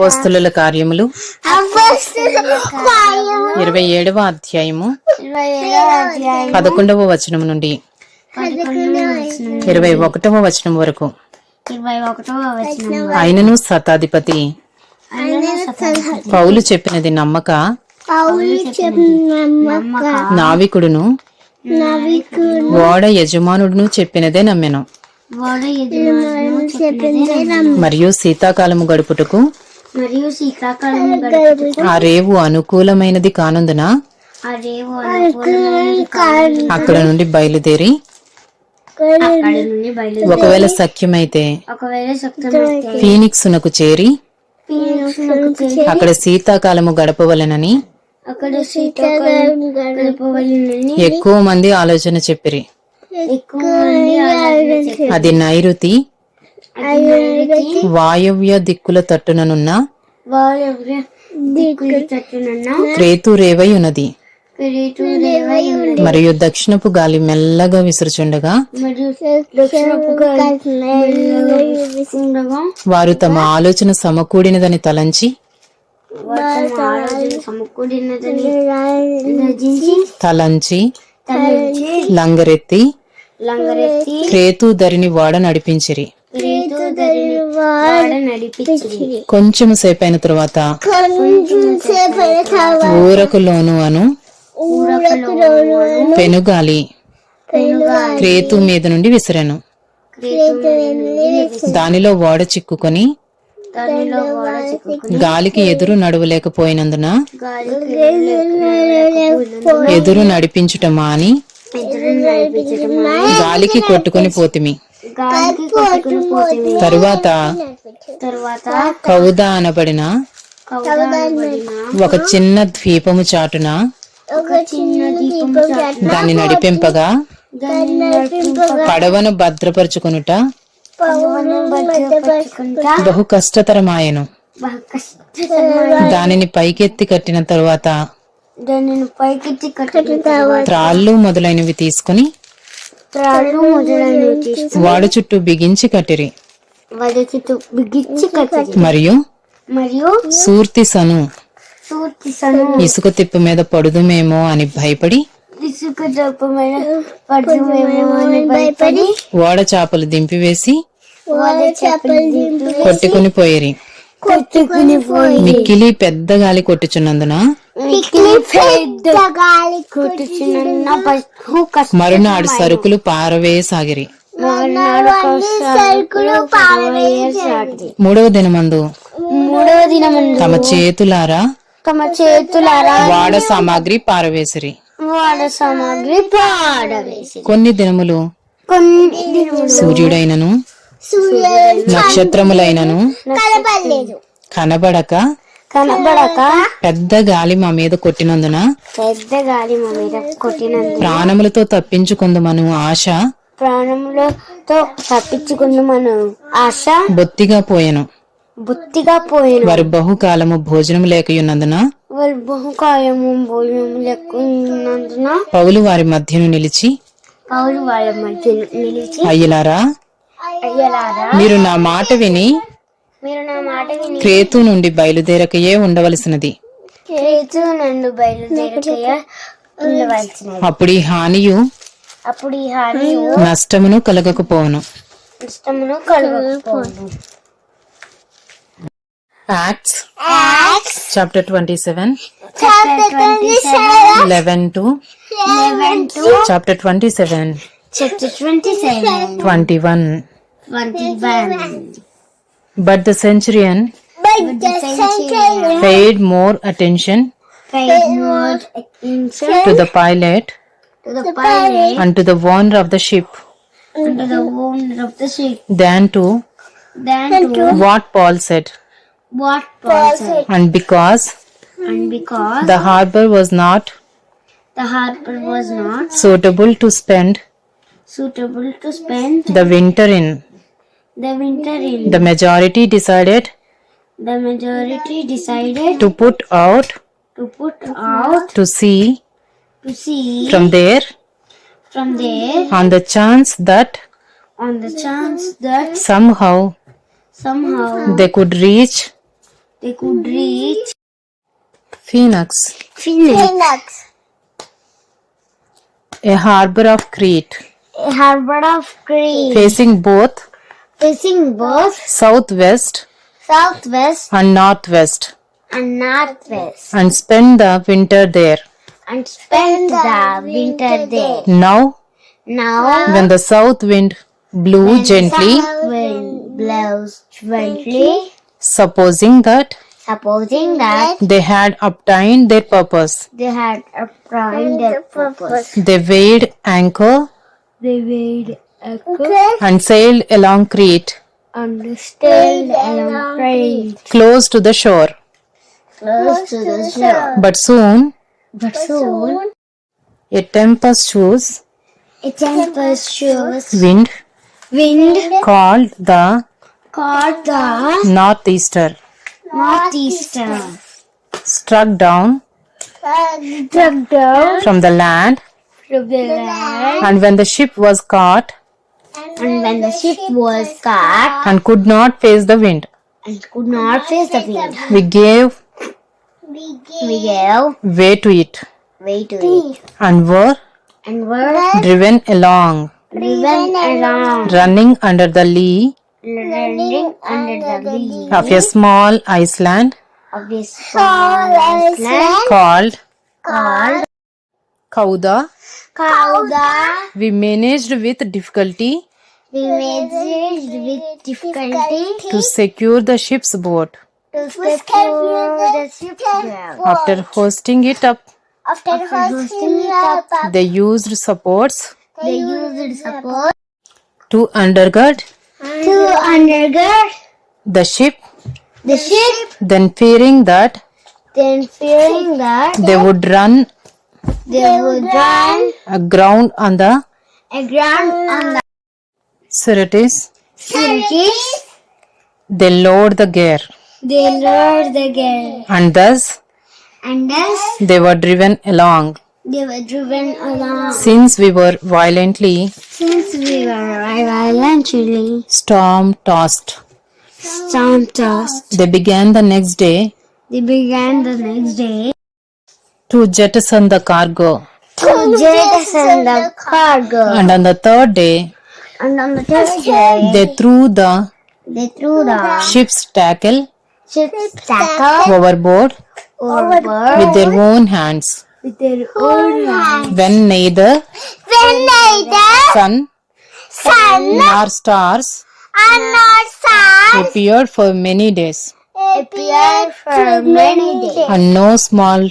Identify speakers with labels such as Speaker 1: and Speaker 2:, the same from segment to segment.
Speaker 1: పోస్తుల కార్యములు ఇరవై ఏడవ అధ్యాయము పదకొండవ వచనం నుండి ఇరవై ఒకటవ వచనం వరకు. ఆయనను శతాధిపతి పౌలు చెప్పినది నమ్మక. నావికుడును. ఓడ యజమానుడును చెప్పినదే నమ్మెను. మరియు శీతాకాలము గడుపుటకు
Speaker 2: మరియు శీతాకాలం
Speaker 1: ఆ రేవు అనుకూలమైనది కానందున అక్కడ నుండి బయలుదేరి ఒకవేళ సఖ్యమైతే
Speaker 2: ఫీనిక్స్
Speaker 1: నకు చేరి అక్కడ శీతాకాలము గడపవలనని ఎక్కువ మంది ఆలోచన చెప్పిరి. అది నైరుతి వాయవ్య దిక్కుల తట్టుననున్న క్రేతురేవై ఉన్నది మరియు దక్షిణపు గాలి మెల్లగా విసురుచుండగా వారు తమ ఆలోచన సమకూడినదని తలంచి తలంచి లంగరెత్తి క్రేతు ధరిని వాడ నడిపించిరి.
Speaker 2: కొంచెం
Speaker 1: సేపు అయిన తర్వాత ఊరకులోను అను పెనుగాలి క్రేతు మీద నుండి విసిరాను. దానిలో ఓడ చిక్కుకొని గాలికి ఎదురు నడవలేకపోయినందున ఎదురు నడిపించుట మాని గాలికి కొట్టుకుని పోతిమి. తరువాత
Speaker 2: తరువాత
Speaker 1: కౌద అనబడిన ఒక చిన్న ద్వీపము చాటున దాన్ని నడిపింపగా పడవను భద్రపరుచుకొనుట బహు కష్టతరమాయను. దానిని పైకెత్తి కట్టిన తరువాత
Speaker 2: దానిని పైకెత్తి కట్టిన తర్వాత
Speaker 1: త్రాళ్ళు మొదలైనవి తీసుకుని
Speaker 2: మొదలైనవి
Speaker 1: వాడు చుట్టూ బిగించి కట్టిరి.
Speaker 2: వాడి చుట్టూ బిగించి కట్టింది
Speaker 1: మరియు
Speaker 2: మరియు
Speaker 1: సూర్తి సను.
Speaker 2: సూర్తి సను.
Speaker 1: ఇసుక తిప్ప మీద పడుదుమేమో అని భయపడి
Speaker 2: ఇసుక పడుమేమో అని భయపడి
Speaker 1: ఓడ చేపలు దింపివేసి
Speaker 2: వాళ్ళ చేపలు దింపి
Speaker 1: కొట్టుకుని పోయిరి.
Speaker 2: కొట్టుకుని పోయి.
Speaker 1: మిక్కిలి పెద్ద గాలి కొట్టుచున్నందున?
Speaker 2: మిక్కిలి పెద్ద గాలి కొట్టుచున్న
Speaker 1: మరునాడు సరుకులు
Speaker 2: పారవేయసాగింది
Speaker 1: మూడవ దినమందు?
Speaker 2: మూడవ దినమందు.
Speaker 1: తమ చేతులారా?
Speaker 2: తమ చేతులారా
Speaker 1: వాడ సామాగ్రి పారవేసిరి.
Speaker 2: వాడ సామాగ్రి పాడవేసి
Speaker 1: కొన్ని దినములు
Speaker 2: కొన్ని దినములు.
Speaker 1: సూర్యుడైనను నక్షత్రములైనను కనబడక
Speaker 2: కనబడక
Speaker 1: పెద్ద గాలి మా మీద కొట్టినందున
Speaker 2: పెద్ద గాలి మా మీద కొట్టినందు
Speaker 1: ప్రాణములతో తప్పించుకుందుమను ఆశ.
Speaker 2: ప్రాణములతో తప్పించుకున్న మనం ఆశ.
Speaker 1: బొత్తిగా పోయెను.
Speaker 2: బుద్ధిగా పోయిన.
Speaker 1: వారు బహుకాలము భోజనం లేకయున్నందున
Speaker 2: వాళ్ళు బహుకాయము భోజనం లెక్కున్నందున
Speaker 1: పౌలు వారి మధ్యను నిలిచి
Speaker 2: పౌలు వాళ్ళ మధ్య నిలిచి
Speaker 1: అయ్యలారా మీరు నా మాట విని
Speaker 2: మీరు నా మాట విని
Speaker 1: క్రేతు నుండి బయలుదేరకయే ఉండవలసినది.
Speaker 2: క్రేతు నుండి బయలుదేరకయే ఉండవలసినది.
Speaker 1: అప్పుడు ఈ హానియు
Speaker 2: అప్పుడు ఈ హానియు
Speaker 1: నష్టమును కలగకపోవును.
Speaker 2: నష్టమును కలగకపోవును.
Speaker 1: Acts acts chapter 27 chapter 27 11 to 11 to
Speaker 2: chapter 27 Chapter
Speaker 1: 27 21.
Speaker 2: 21. But
Speaker 1: the centurion But the centurion paid more attention
Speaker 2: paid more attention
Speaker 1: to the pilot
Speaker 2: to the pilot
Speaker 1: and to the owner of the ship
Speaker 2: and to the owner of the ship
Speaker 1: than to
Speaker 2: than to
Speaker 1: what Paul said.
Speaker 2: What Paul said.
Speaker 1: And because
Speaker 2: and because
Speaker 1: the harbor was not
Speaker 2: the harbor was not
Speaker 1: suitable to spend
Speaker 2: suitable to spend.
Speaker 1: The winter in,
Speaker 2: the winter in,
Speaker 1: the majority decided
Speaker 2: the majority decided
Speaker 1: to put out
Speaker 2: to put out
Speaker 1: to sea
Speaker 2: to sea
Speaker 1: from there
Speaker 2: from there
Speaker 1: on the chance that
Speaker 2: on the chance that
Speaker 1: somehow
Speaker 2: somehow
Speaker 1: they could reach
Speaker 2: they could reach
Speaker 1: Phoenix,
Speaker 2: Phoenix, Phoenix.
Speaker 1: a harbor of Crete,
Speaker 2: a harbor of Crete,
Speaker 1: facing both.
Speaker 2: Facing both.
Speaker 1: Southwest
Speaker 2: southwest
Speaker 1: and northwest,
Speaker 2: and northwest,
Speaker 1: and spend the winter there.
Speaker 2: and spend the winter there.
Speaker 1: Now,
Speaker 2: Now,
Speaker 1: when the south wind blew gently,
Speaker 2: wind blows gently,
Speaker 1: supposing that
Speaker 2: supposing that
Speaker 1: they had obtained their purpose,
Speaker 2: they had obtained their purpose,
Speaker 1: they weighed anchor
Speaker 2: they weighed anchor
Speaker 1: and sailed along Crete,
Speaker 2: and sailed along Crete,
Speaker 1: close to the shore.
Speaker 2: close to the shore.
Speaker 1: But soon,
Speaker 2: But soon,
Speaker 1: a tempest chose
Speaker 2: a tempest shows
Speaker 1: wind
Speaker 2: wind
Speaker 1: called the
Speaker 2: caught the
Speaker 1: northeaster.
Speaker 2: Northeaster,
Speaker 1: struck down
Speaker 2: struck down
Speaker 1: from the land
Speaker 2: from the land,
Speaker 1: and when the ship was caught?
Speaker 2: And when the ship was caught?
Speaker 1: And could not face the wind?
Speaker 2: And could not face the wind,
Speaker 1: we gave
Speaker 2: we gave
Speaker 1: way to it.
Speaker 2: way to it.
Speaker 1: And were
Speaker 2: and were
Speaker 1: driven along.
Speaker 2: driven along,
Speaker 1: running under the lee.
Speaker 2: Running under the lee.
Speaker 1: Of a small island
Speaker 2: of a small island
Speaker 1: called
Speaker 2: called
Speaker 1: Cauda.
Speaker 2: Kauda.
Speaker 1: We managed with difficulty
Speaker 2: We managed with difficulty
Speaker 1: to secure the ship's boat.
Speaker 2: to secure the ship there.
Speaker 1: After hoisting it up,
Speaker 2: After hosting it up,
Speaker 1: they used supports
Speaker 2: they used support
Speaker 1: to undergird
Speaker 2: to undergird
Speaker 1: the ship.
Speaker 2: the ship.
Speaker 1: Then, fearing that
Speaker 2: Then, fearing that
Speaker 1: they would run
Speaker 2: they would run
Speaker 1: aground on the
Speaker 2: aground on the
Speaker 1: Syrtis,
Speaker 2: Syrtis,
Speaker 1: they lowered the gear,
Speaker 2: they lowered the gate,
Speaker 1: and thus
Speaker 2: and thus
Speaker 1: they were driven along.
Speaker 2: they were driven along.
Speaker 1: Since we were violently
Speaker 2: Since we were violently
Speaker 1: storm tossed,
Speaker 2: storm tossed,
Speaker 1: they began the next day.
Speaker 2: They began the next day
Speaker 1: to jettison the cargo,
Speaker 2: to jettison the cargo.
Speaker 1: and on the third day
Speaker 2: And on the third day,
Speaker 1: they threw the
Speaker 2: they threw the
Speaker 1: ship's tackle
Speaker 2: ship's tackle
Speaker 1: overboard
Speaker 2: overboard
Speaker 1: with their own hands.
Speaker 2: with their own hands.
Speaker 1: When neither
Speaker 2: When neither
Speaker 1: sun
Speaker 2: sun
Speaker 1: nor stars
Speaker 2: and not sun
Speaker 1: appeared for many days,
Speaker 2: appeared for many days,
Speaker 1: and no small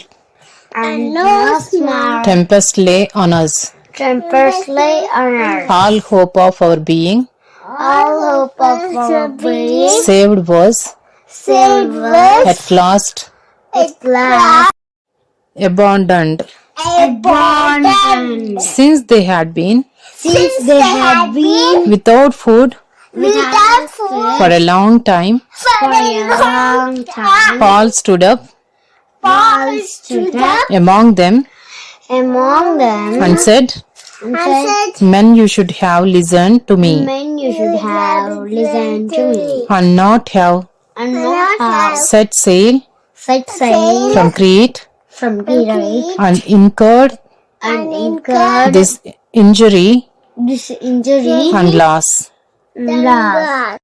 Speaker 2: and no small
Speaker 1: tempest lay on us.
Speaker 2: tempest lay on us.
Speaker 1: All hope of our being.
Speaker 2: All hope of our being.
Speaker 1: saved was.
Speaker 2: Saved was.
Speaker 1: At last.
Speaker 2: At last.
Speaker 1: Abandoned,
Speaker 2: abandoned.
Speaker 1: since they had been.
Speaker 2: Since they had been.
Speaker 1: without food.
Speaker 2: Without food.
Speaker 1: For a long time.
Speaker 2: for a long time,
Speaker 1: Paul stood up
Speaker 2: Paul stood up
Speaker 1: among them.
Speaker 2: Among them.
Speaker 1: And said,
Speaker 2: and said,
Speaker 1: Men, you should have listened to me.
Speaker 2: Men, you should have listened to me.
Speaker 1: And not have.
Speaker 2: And not have.
Speaker 1: set sail
Speaker 2: set sail
Speaker 1: from Crete.
Speaker 2: From Crete.
Speaker 1: And incurred.
Speaker 2: And incurred.
Speaker 1: This injury.
Speaker 2: This injury.
Speaker 1: And loss.
Speaker 2: and loss.